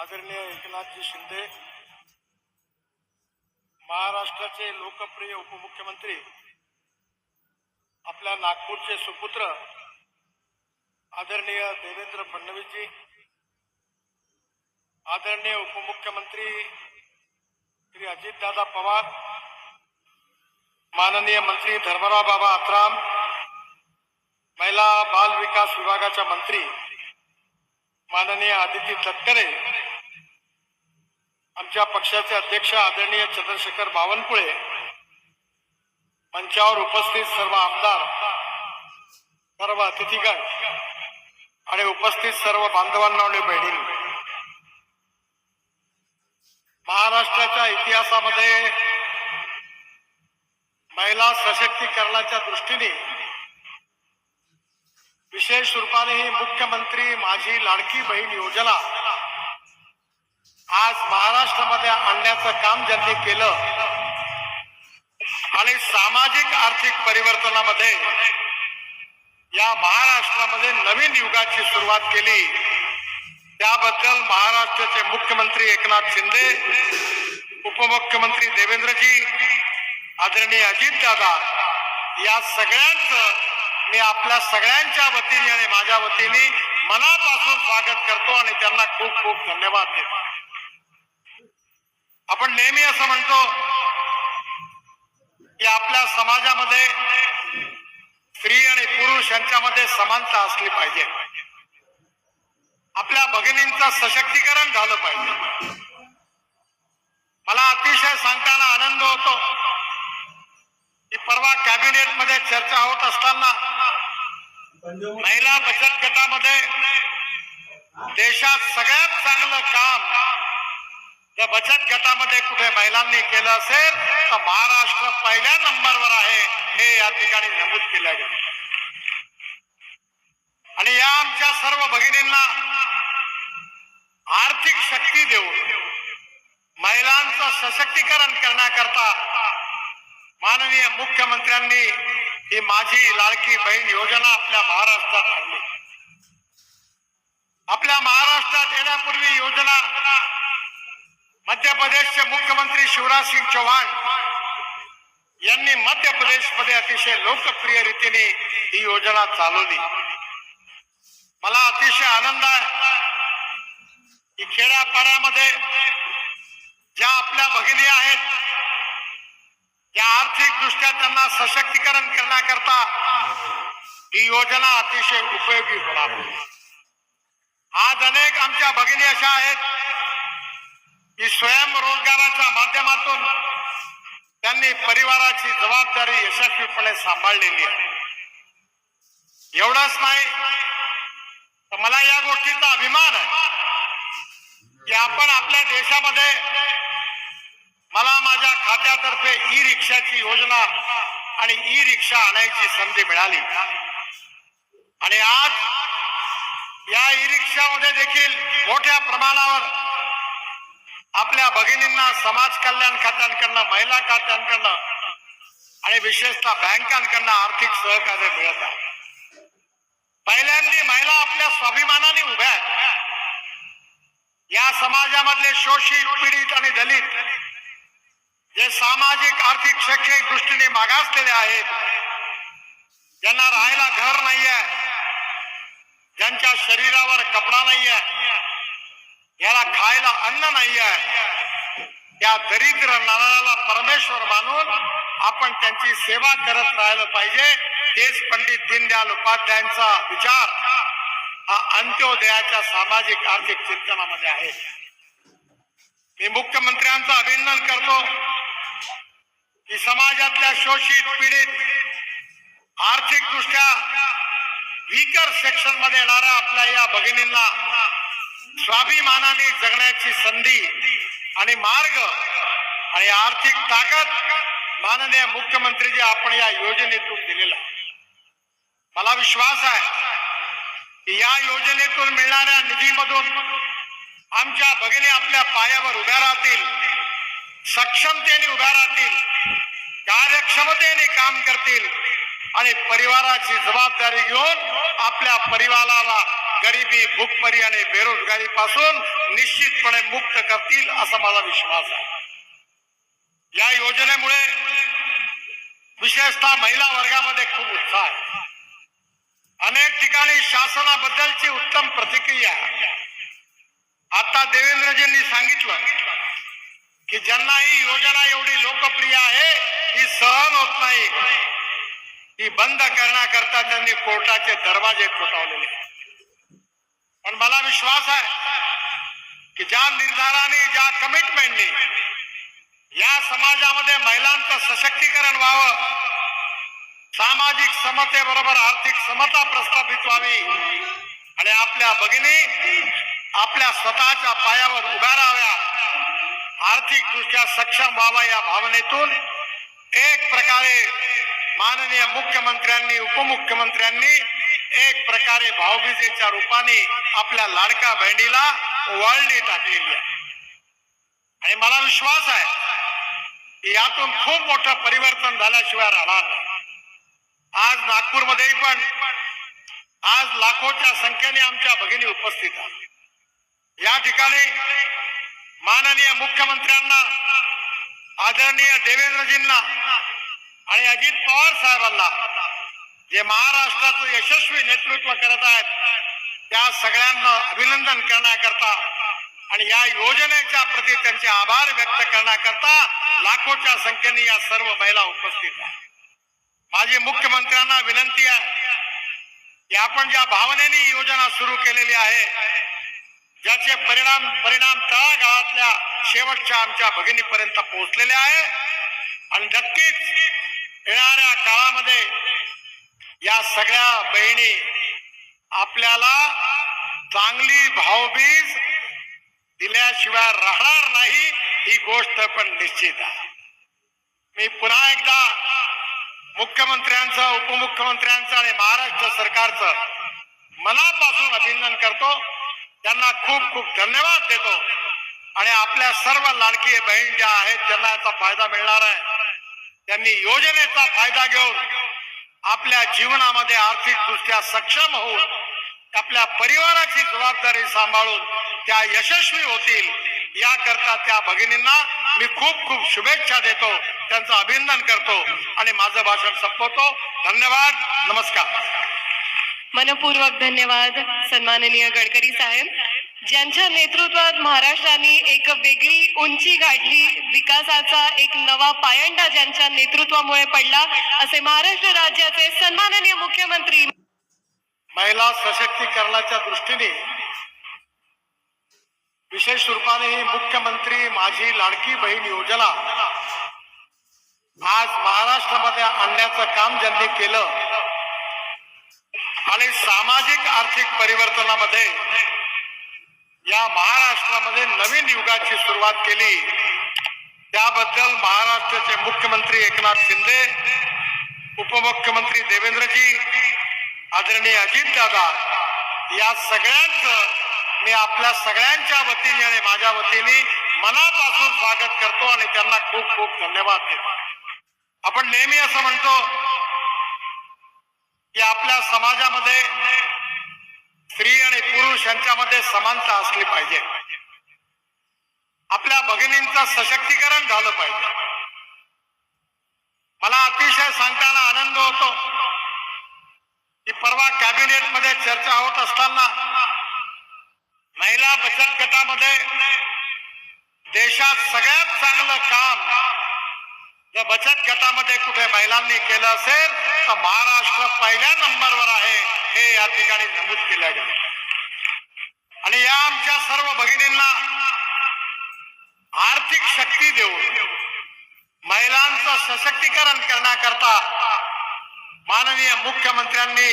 आदरणीय एकनाथजी शिंदे महाराष्ट्राचे लोकप्रिय उपमुख्यमंत्री आपल्या नागपूरचे सुपुत्र आदरणीय देवेंद्र फडणवीसजी आदरणीय उपमुख्यमंत्री श्री अजितदादा पवार माननीय मंत्री धर्मराव बाबा आत्राम महिला बाल विकास विभागाच्या मंत्री माननीय आदिती तटकरे आमच्या पक्षाचे अध्यक्ष आदरणीय चंद्रशेखर बावनकुळे मंचावर उपस्थित सर्व आमदार सर्व अतिथीगण आणि उपस्थित सर्व बांधवांना आणि बहिणींना. महाराष्ट्राच्या इतिहासामध्ये महिला सशक्तीकरणाच्या दृष्टीने विशेष रूपाने ही मुख्यमंत्री माझी लाडकी बहीण योजना आज महाराष्ट्रामध्ये आणण्याचं काम ज्यांनी केलं आणि सामाजिक आर्थिक परिवर्तनामध्ये या महाराष्ट्रामध्ये नवीन युगाची सुरुवात केली त्याबद्दल महाराष्ट्राचे मुख्यमंत्री एकनाथ शिंदे उपमुख्यमंत्री देवेंद्रजी आदरणीय अजितदादा या सगळ्यांचं मी आपल्या सगळ्यांच्या वतीने आणि माझ्या वतीने मनापासून स्वागत करतो आणि त्यांना खूप खूप धन्यवाद देतो. आपण नेहमी असं म्हणतो की आपल्या समाजामध्ये स्त्री आणि पुरुष यांच्यामध्ये समानता असली पाहिजे. आपल्या भगिनींचं सशक्तीकरण झालं पाहिजे. मला अतिशय सांगताना आनंद होतो की परवा कॅबिनेटमध्ये चर्चा होत असताना महिला बचत गटामध्ये देशात सगळ्यात चांगलं काम बचत गटामध्ये कुठे महिलांनी केलं असेल तर महाराष्ट्र पहिल्या नंबरवर आहे हे या ठिकाणी नमूद केलं गेलं. आणि या आमच्या सर्व भगिनींना आर्थिक शक्ती देऊन महिलांचं सशक्तीकरण करण्याकरता माननीय मुख्यमंत्र्यांनी ही माझी लाडकी बहीण योजना आपल्या महाराष्ट्रात आणली. आपल्या महाराष्ट्रात येण्यापूर्वी योजना मध्य प्रदेशचे मुख्यमंत्री शिवराज सिंग चौहान यांनी मध्य प्रदेशमध्ये अतिशय लोकप्रिय रीतीने ही योजना चालवली. मला अतिशय आनंद आहे की खेड्यापाड्यामध्ये ज्या आपल्या भगिनी आहेत त्या आर्थिक दृष्ट्या त्यांना सशक्तीकरण करण्याकरता ही योजना अतिशय उपयोगी होणार. आज अनेक आमच्या भगिनी अशा आहेत की स्वयंरोजगाराच्या माध्यमातून त्यांनी परिवाराची जबाबदारी यशस्वीपणे सांभाळलेली आहे. एवढंच नाही तर मला या गोष्टीचा अभिमान आहे की आपण आपल्या देशामध्ये मला माझ्या खात्यातर्फे ई रिक्षाची योजना आणि ई रिक्षा आणायची संधी मिळाली. आणि आज या ई रिक्षामध्ये देखील मोठ्या प्रमाणावर भगिनींना समाज कल्याण खात्यांकडनं महिला खात्यांकडनं आणि विशेषतः बँकांकडनं आर्थिक सहकार्य मिळत आहे. पहिल्यांदी महिला आपल्या स्वाभिमानाने उभ्या आहेत. या समाजामधले शोषित पीडित आणि दलित जे सामाजिक आर्थिक शैक्षणिक दृष्टीने मागासलेले आहेत ज्यांना राहायला घर नाहीये ज्यांच्या शरीरावर कपडा नाहीये याला खायला अन्न नाहीये त्या दरिद्र नराला परमेश्वर मानून आपण त्यांची सेवा करत राहिलं पाहिजे. तेच पंडित दीनदयाल उपाध्यायांचा विचार हा अंत्योदयाच्या सामाजिक आर्थिक चिंतनामध्ये आहे. मी मुख्यमंत्र्यांचं अभिनंदन करतो की समाजातल्या शोषित पीडित आर्थिक दृष्ट्या वीकर सेक्शनमध्ये येणाऱ्या आपल्या या भगिनींना स्वाभिमानाने जगण्याची संधी आणि मार्ग आणि आर्थिक ताकद माननीय मुख्यमंत्रीजी आपण या योजनेतून दिलेला मला विश्वास आहे की या योजनेतून मिळणाऱ्या निधीमधून आमच्या भगिनी आपल्या पायावर उभ्या राहतील सक्षमतेने उभ्या राहतील कार्यक्षमतेने काम करतील आणि परिवाराची जबाबदारी घेऊन आपल्या परिवाराला गरिबी भूकमरी आणि बेरोजगारी पासून निश्चितपणे मुक्त करतील असा माझा विश्वास आहे. या योजनेमुळे विशेषतः महिला वर्गामध्ये खूप उत्साह आहे. अनेक ठिकाणी शासनाबद्दलची उत्तम प्रतिक्रिया. आता देवेंद्रजींनी सांगितलं की ज्यांना ही योजना एवढी लोकप्रिय आहे, ती सहन होत नाही. ती बंद करण्याकरता त्यांनी कोर्टाचे दरवाजे ठोठावलेले. पण मला विश्वास आहे की ज्या निर्धाराने ज्या कमिटमेंटने या समाजामध्ये महिलांचं सशक्तीकरण व्हावं सामाजिक समतेबरोबर आर्थिक समता प्रस्थापित व्हावी आणि आपल्या भगिनी आपल्या स्वतःच्या पायावर उभ्या राहाव्या आर्थिक दृष्ट्या सक्षम व्हावा या भावनेतून एक प्रकारे माननीय मुख्यमंत्र्यांनी उपमुख्यमंत्र्यांनी एक प्रकारे भाऊबीजेच्या रूपाने आपल्या लाडका बहिणीला वळणी टाकलेली आहे. आणि मला विश्वास आहे यातून खूप मोठं परिवर्तन झाल्याशिवाय राहणार नाही. आज नागपूरमध्येही पण आज लाखोच्या संख्येने आमच्या भगिनी उपस्थित आहेत. या ठिकाणी माननीय मुख्यमंत्र्यांना आदरणीय देवेंद्रजींना आणि अजित पवार साहेबांना जे महाराष्ट्राचं यशस्वी नेतृत्व करत आहेत त्या सगळ्यांना अभिनंदन करण्याकरता आणि या योजनेच्या प्रती त्यांचे आभार व्यक्त करण्याकरता लाखोच्या संख्येने या सर्व महिला उपस्थित आहेत. माझी मुख्यमंत्र्यांना विनंती आहे की आपण ज्या भावनेने योजना सुरू केलेली आहे ज्याचे परिणाम परिणाम तळागाळातल्या शेवटच्या आमच्या भगिनीपर्यंत पोहोचलेले आहे आणि नक्कीच येणाऱ्या काळामध्ये या सगळ्या बहिणी आपल्याला चांगली भावबीज दिल्याशिवाय राहणार नाही ही गोष्ट पण निश्चित आहे. मी पुन्हा एकदा मुख्यमंत्र्यांचं उपमुख्यमंत्र्यांचं आणि महाराष्ट्र सरकारचं मनापासून अभिनंदन करतो. त्यांना खूप खूप धन्यवाद देतो. आणि आपल्या सर्व लाडकी बहीण ज्या आहेत त्यांना याचा फायदा मिळणार आहे. त्यांनी योजनेचा फायदा घेऊन आपल्या जीवनामध्ये आर्थिकदृष्ट्या सक्षम होऊन आपल्या परिवाराची जबाबदारी सांभाळून त्या यशस्वी होतील याकरता त्या भगिनींना मी खूप खूप शुभेच्छा देतो त्यांचं अभिनंदन करतो आणि माझं भाषण संपवतो. धन्यवाद नमस्कार. मनपूर्वक धन्यवाद सन्माननीय गडकरी साहेब. ज्यांच्या नेतृत्वात महाराष्ट्राने एक वेगळी उंची गाठली विकासाचा एक नवा पायंडा ज्यांच्या नेतृत्वामुळे पडला असे महाराष्ट्र राज्याचे सन्माननीय मुख्यमंत्री महिला सशक्तीकरणाच्या दृष्टीने विशेष रूपाने ही मुख्यमंत्री माझी लाडकी बहीण योजना आज महाराष्ट्रामध्ये आणण्याचं काम ज्यांनी केलं आणि सामाजिक आर्थिक परिवर्तनामध्ये या महाराष्ट्रामध्ये नवीन युगाची सुरुवात केली. त्याबद्दल महाराष्ट्राचे मुख्यमंत्री एकनाथ शिंदे उपमुख्यमंत्री देवेंद्रजी आदरणीय अजितदादा या सगळ्यांचं मी आपल्या सगळ्यांच्या वतीने आणि माझ्या वतीने मनापासून स्वागत करतो आणि त्यांना खूप खूप धन्यवाद देतो. आपण नेहमी असं म्हणतो की आपल्या समाजामध्ये स्त्री आणि पुरुष यांच्यामध्ये समानता असली पाहिजे. आपल्या भगिनींचं सशक्तीकरण झालं पाहिजे. मला अतिशय सांगताना आनंद होतो की परवा कॅबिनेटमध्ये चर्चा होत असताना महिला बचत गटामध्ये देशात सगळ्यात चांगलं काम जर बचत गटामध्ये कुठे महिलांनी केलं असेल तर महाराष्ट्र पहिल्या नंबरवर आहे हे या ठिकाणी नमूद केलं गेलं. आणि या आमच्या सर्व भगिनींना आर्थिक शक्ती देऊन महिलांचं सशक्तीकरण करण्याकरता माननीय मुख्यमंत्र्यांनी